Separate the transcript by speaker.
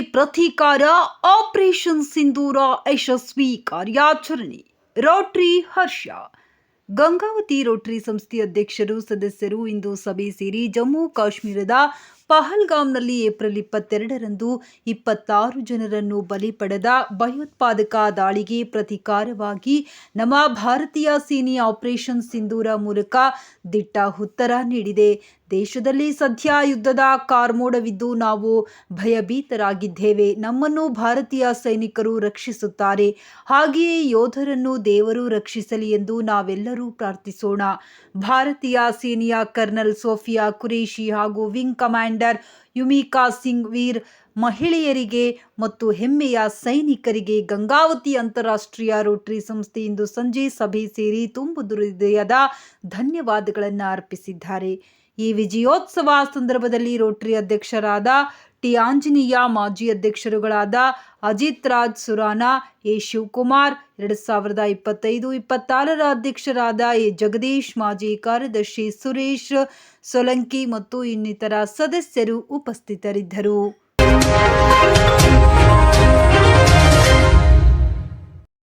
Speaker 1: ಪ್ರತೀಕಾರ ಆಪರೇಷನ್ ಸಿಂಧೂರ ಯಶಸ್ವಿ ಕಾರ್ಯಾಚರಣೆ. ರೋಟ್ರಿ ಹರ್ಷ. ಗಂಗಾವತಿ ರೋಟರಿ ಸಂಸ್ಥೆ ಅಧ್ಯಕ್ಷರು, ಸದಸ್ಯರು ಇಂದು ಸಭೆ ಸೇರಿ ಜಮ್ಮು ಕಾಶ್ಮೀರದ ಪಹಲ್ಗಾಮ್ನಲ್ಲಿ ಏಪ್ರಿಲ್ ಇಪ್ಪತ್ತೆರಡರಂದು ಇಪ್ಪತ್ತಾರು ಜನರನ್ನು ಬಲಿ ಪಡೆದ ಭಯೋತ್ಪಾದಕ ದಾಳಿಗೆ ಪ್ರತೀಕಾರವಾಗಿ ನಮ್ಮ ಭಾರತೀಯ ಸೇನೆ ಆಪರೇಷನ್ ಸಿಂಧೂರ ಮೂಲಕ ದಿಟ್ಟ ಉತ್ತರ ನೀಡಿದೆ. ದೇಶದಲ್ಲಿ ಸದ್ಯ ಯುದ್ಧದ ಕಾರ್ಮೋಡವಿದ್ದು ನಾವು ಭಯಭೀತರಾಗಿದ್ದೇವೆ. ನಮ್ಮನ್ನು ಭಾರತೀಯ ಸೈನಿಕರು ರಕ್ಷಿಸುತ್ತಾರೆ. ಹಾಗೆಯೇ ಯೋಧರನ್ನು ದೇವರು ರಕ್ಷಿಸಲಿ ಎಂದು ನಾವೆಲ್ಲರೂ ಪ್ರಾರ್ಥಿಸೋಣ. ಭಾರತೀಯ ಸೇನೆಯ ಕರ್ನಲ್ ಸೋಫಿಯಾ ಕುರೇಶಿ ಹಾಗೂ ವಿಂಗ್ ಕಮಾಂಡರ್ ಯುಮಿಕಾ ಸಿಂಗ್ ವೀರ್ ಮಹಿಳೆಯರಿಗೆ ಮತ್ತು ಹೆಮ್ಮೆಯ ಸೈನಿಕರಿಗೆ ಗಂಗಾವತಿ ಅಂತಾರಾಷ್ಟ್ರೀಯ ರೋಟರಿ ಸಂಸ್ಥೆ ಇಂದು ಸಂಜೆ ಸಭೆ ಸೇರಿ ತುಂಬು ಹೃದಯದ ಧನ್ಯವಾದಗಳನ್ನು ಅರ್ಪಿಸಿದ್ದಾರೆ. ಈ ವಿಜಯೋತ್ಸವ ಸಂದರ್ಭದಲ್ಲಿ ರೋಟರಿ ಅಧ್ಯಕ್ಷರಾದ ಟಿ ಆಂಜನೇಯ, ಮಾಜಿ ಅಧ್ಯಕ್ಷರುಗಳಾದ ಅಜಿತ್ ರಾಜ್ ಸುರಾನ, ಎ ಶಿವಕುಮಾರ್, ಎರಡು ಸಾವಿರದ ಇಪ್ಪತ್ತೈದು, ಇಪ್ಪತ್ತಾರರ ಅಧ್ಯಕ್ಷರಾದ ಎ ಜಗದೀಶ್, ಮಾಜಿ ಕಾರ್ಯದರ್ಶಿ ಸುರೇಶ್ ಸೊಲಂಕಿ ಮತ್ತು ಇನ್ನಿತರ ಸದಸ್ಯರು ಉಪಸ್ಥಿತರಿದ್ದರು.